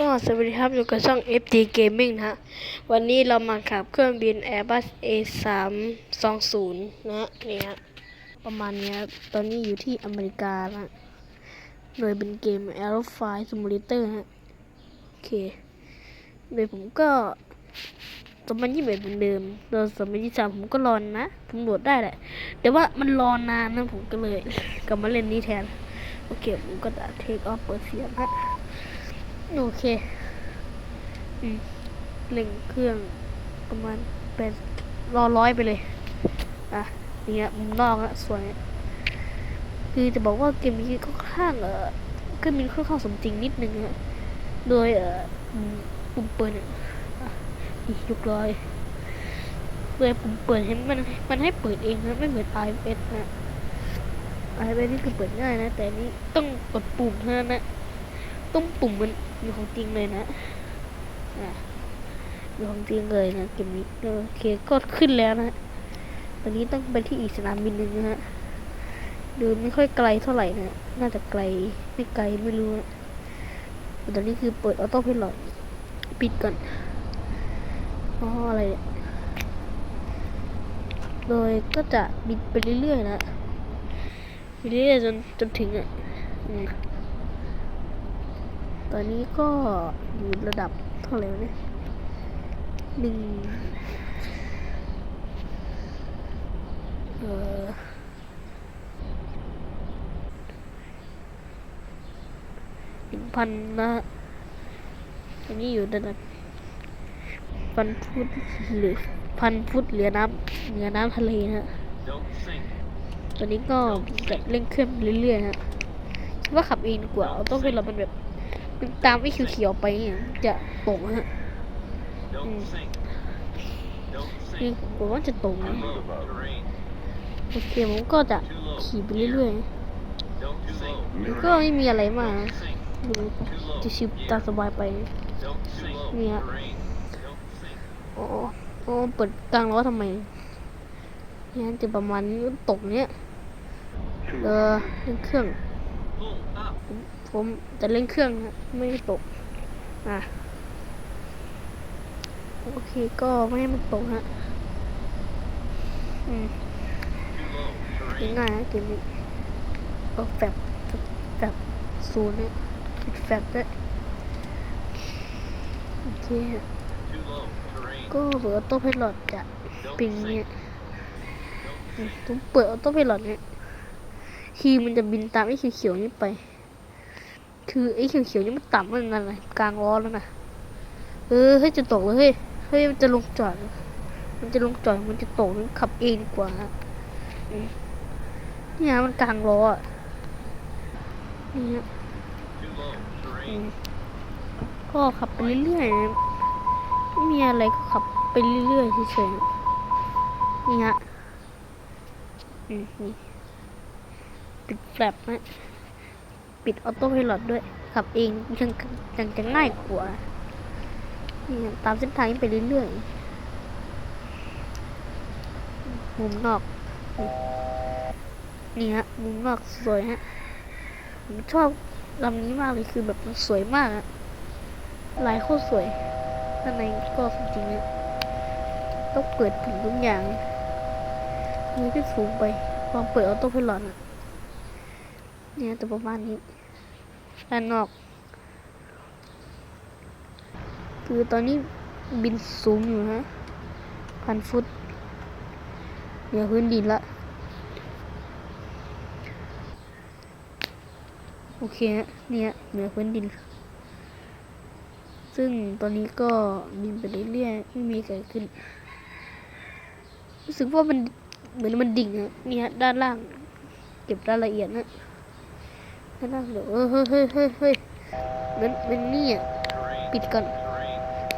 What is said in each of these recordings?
ก็สวัสดีครับอยู่กับช่อง FD Gaming นะฮะ วันนี้เรามาขับเครื่องบิน Airbus A320 นะฮะนี่ฮะประมาณนี้ครับตอนนี้อยู่ที่อเมริกานะโดยเป็นเกม Aerofly Simulator ฮะ โอเค โดยผมก็สมัยยี่สิบเอ็ดเหมือนเดิมโดยสมัยยี่สามผมก็รอนนะผมโหลดได้แหละ แต่ว่ามันรอนานนะผมก็เลย กลับมาเล่นนี้แทน โอเค ผมก็จะเทคออฟเปิดเสียงฮะ โอเคอืมเร่งเครื่องประมาณแปดรอร้อยไปเลย อะนี่ฮะมุมนอกอะสวย คือจะบอกว่าเกมนี้ค่อนข้างเออก็มีค่อนข้างสมจริงนิดนึงฮะโดยเออปุ่มปุ่มเปิดนี่ยอะอีกยกร้อยโดยปุ่มเปิดให้มันมันให้เปิดเองนะไม่เหมือน iOS นะ iOS นี่คือเปิดง่ายนะ แต่นนี้ต้องกดปุ่มเท่านั้นนะ ตุ้มปุ่มมันอยู่ของจริงเลยนะอะอยู่ของจริงเลยนะเกมนี้โอเคก็ขึ้นแล้วนะตอนนี้ต้องไปที่อีกสนามบินหนึ่งนะฮะดูไม่ค่อยไกลเท่าไหร่นะน่าจะไกลไม่ไกลไม่รู้นะแต่ตอนนี้คือเปิดออโต้พ l o t ปิดก่อนอ๋ออะไรโดยก็จะบินไปเรื่อยๆนะไปเรื่อยๆจนจนถึงอะ ตอนนี้ก็อยู่ระดับเท่าไหร่เนี่ยหนึ่งเออหนึ่งพันนะตอนนี้อยู่ระดับพันฟุตหรือพันฟุตเหลือน้ำเหนือน้ำทะเลนะตอนนี้ก็แบบเร่งเครื่องเรื่อยๆฮะคิดว่าขับเองดีกว่าเอาต้องให้เราเป็นแบบ ตามไอ้เขียวๆไปเนี่ยจะตกฮะ Don't Mm. sink. Don't นี่ sink. ผมว่าจะตกนะ Too low. Terrain. โอเคผมก็จะขี่ไปเรื่อย Don't sink. ๆก็ไม่มีอะไรมากนะ Don't sink. ดูจะชิวตามสบายไป Don't sink. Yeah. Terrain. Don't sink. โอ้โอ้เปิดกลางล้อทำไมเนี่ยจะประมาณนี้ตกเนี้ยเออเร่งเครื่อง Pull up. ผมจะเร่งเครื่องนะไม่ตกอะโอเคก็ไม่ให้มันตกฮะอืมง่ายนะเกมนี้เอาแฟบแฟบศูนย์เนี่ยปิดแฟบด้วยโอเคฮะก็เปิดออโต้พ l o t จะเป็นเนี้ย sink. Don't อืม sink. ผมเปิดออโต้พ l o t เนี่ยคีมันจะบินตามไอ้เขียวๆนี่ไป คือไอ้เขียวๆนี่มันต่ำมันนั่นแหละกลางล้อแล้วนะเออเฮ้ยจะตกเลยเฮ้ยเฮ้ยมันจะลงจอด มันจะลงจอดมันจะตกมันขับเองดีกว่าเนี่ยมันกลางล้ออะนี่ฮะก็ขับไปเรื่อยๆไม่มีอะไรก็ขับไปเรื่อยๆเฉยๆนี่ฮะอืมนี่ปิดแฟลปนะ ปิดออโต้ไพลอตด้วย ขับเองยังยังจะง่ายกว่านี่ตามเส้นทางนี้ไปเรื่อยๆ มุมนอกนี่นี่ฮะ มุมนอกสวยฮะ ผมชอบลำนี้มากเลยคือแบบมันสวยมากอะลายโคตรสวยข้างในก็จริงๆเลยต้องเปิดถึงทุกอย่างนี่ก็สูงไปลองเปิดออโต้ไพลอตเนี่ยแต่ประมาณนี้ ด้านนอก คือตอนนี้บินสูงอยู่ฮะพันฟุตเหนือพื้นดินละโอเคฮะเนี่ยเหนือพื้นดิน ซึ่งตอนนี้ก็บินไปเรื่อยๆไม่มีอะไรขึ้น รู้สึกว่ามันเหมือนมันดิ่งอะนี่ฮะด้านล่าง เก็บรายละเอียดนะ ด้านล่างเดี๋ยวเอเฮ้ยเฮ้ยเฮ้ยเฮ้ยเหมือนเป็นนี่อะปิดก่อน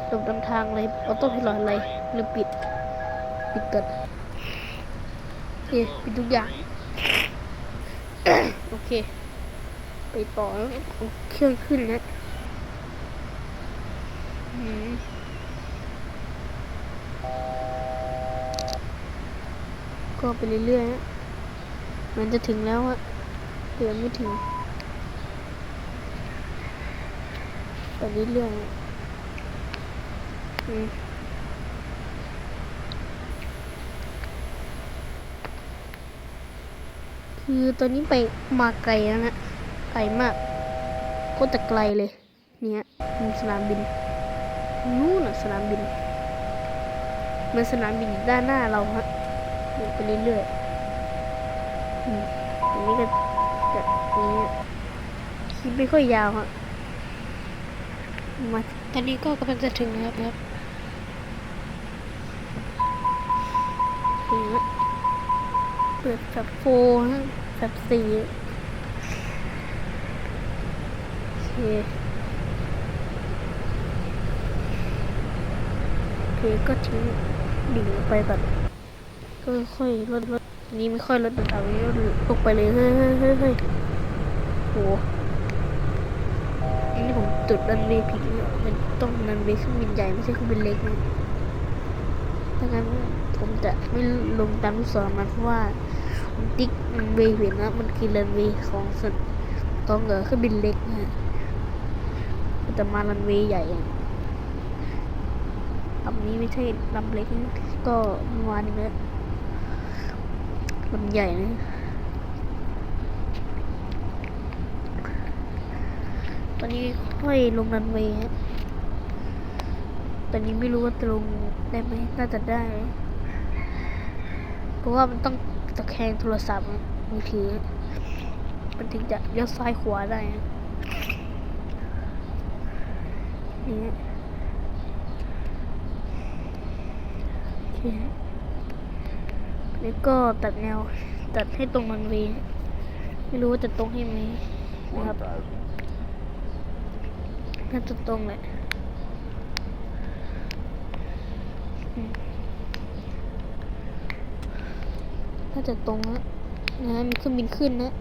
หลบนำทางอะไรออโต้ไพลอตอะไรหรือปิด ปิดก่อนโอเคปิดทุกอย่าง โอเค ไปต่อเครื่องขึ้นนะก็ไปเรื่อยๆนะมันจะถึงแล้วอะเดี๋ยวไม่ถึง ตอนนี้เรื่องอืมคือตอนนี้ไปมาไกลแล้วนะไกลมากโคตรจะไกลเลย เนี่ยมีสนามบินนู่นน่ะสนามบินมันสนามบินด้านหน้าเราฮะไปเรื่อยๆอันนี้ก็จะนี้คลิปไม่ค่อยยาวฮะ มาตอนนี้ก็กำลังจะถึงแล้วครับเปิดแบบโฟร์ฮะแบบสี่โอเคโอเคก็ทิ้งดิ่งไปก่อนก็ค่อยลดลดนี้ไม่ค่อยลดระดับนี้ลดลงไปเลยเฮ้ยเฮ้ยเฮ้ยเฮ้ยโหอันนี้ผม จุดรันเวย์ผิดเนี่ยมันต้องรันเวย์เครื่องบินใหญ่ไม่ใช่เครื่องบินเล็กนะถ้างั้นผมจะไม่ลงตามลูกศรมันเพราะว่าติ๊กรันเวย์ผิดนะมันคือรันเวย์ของสตว์ของเออเครื่องบินเล็กนะฮะมันจะมารันเวย์ใหญ่อะลำนี้ไม่ใช่ลำเล็กก็ประมาณนี้นะลำใหญ่นะ ตอนนี้ค่อยลงรันเวย์ตอนนี้ไม่รู้ว่าจะลงได้ไหมน่าจะได้ เพราะว่ามันต้องตะแคงโทรศัพท์มือถือ มันถึงจะเลี้ยวซ้ายขวาได้นี่โอเคแล้วก็ตัดแนว ตัดให้ตรงมันเวย์ไม่รู้ว่าจะตรงให้ไหมนะครับ น่าจะตรงแหละอืมน่าจะตรงแล้วนะมีเครื่องบินขึ้นนะ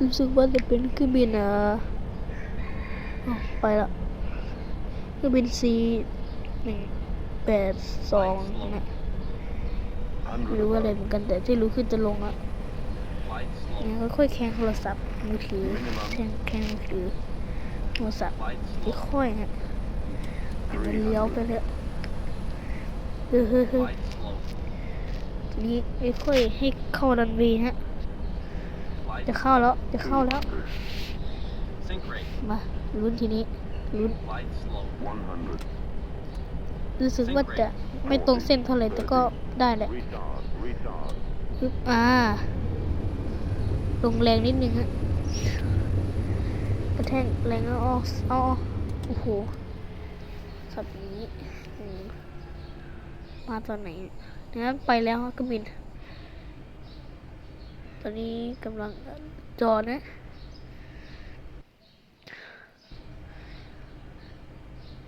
รู้สึกว่าจะเป็นเครื่องบินอ่ออ้าวไปละเครื่องบิน C หนึ่งแปดสองนะไม่รู้ว่าอะไรเหมือนกันแต่ที่รู้คือจะลงอะเนี่ยค่อยๆแข่งโทรศัพท์มือถือแข่งแข่งมือถือ รศัพท์ที่ค่อยฮะมันเลี้ยวไปเลยเฮ้ยเฮ้ยเฮ้ยนี้ไม่ค่อยให้เข้ารันเวย์ฮะ จะเข้าแล้ว จะเข้าแล้ว มาลุ้นทีนี้ลุ้นรู้สึกว่าจะไม่ตรงเส้นเท่าไหร่แต่ก็ได้แหละปึ๊บอ่าลงแรงนิดนึงฮะ ระแทกแรงแล้วเออาเอโอ้โหสับนี้มมาตอนไหนเนี่ยไปแล้วฮะก็บิน ตอนนี้กำลังจอนะ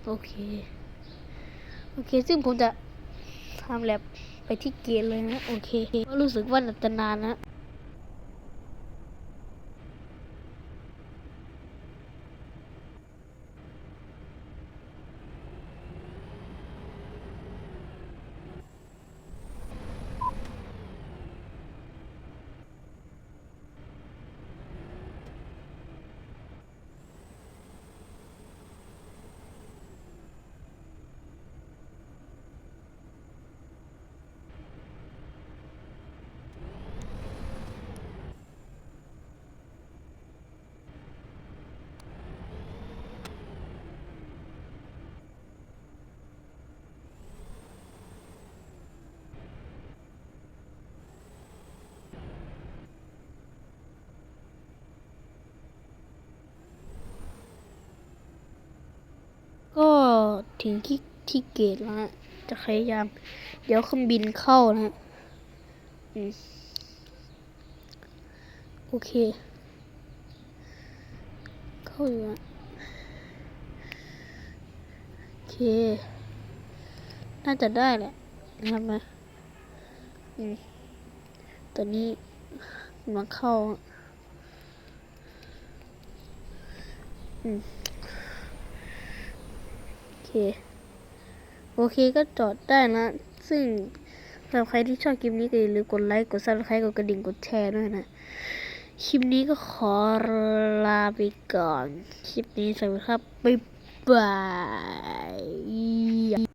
โอเค โอเค ซึ่งผมจะทำแลบไปที่เกณฑ์เลยนะ โอเค รู้สึกว่าจะนานนะ ถึงที่ที่เกตแล้วะจะพยายาม เดี๋ยวเครื่องบินเข้านะฮะอืมโอเค เข้าอยู่อะโอเค น่าจะได้แหละนะครับนะอืมตอนนี้กำลังเข้า อืมโอ โอเคก็จอดได้นะ ซึ่งสำหรับใครที่ชอบคลิปนี้ก็อย่าลืมกดไลค์ กดซับสไครต์กดกระดิ่ง กดแชร์ด้วยนะ คลิปนี้ก็ขอลาไปก่อน คลิปนี้สวัสดีครับ บ๊ายบาย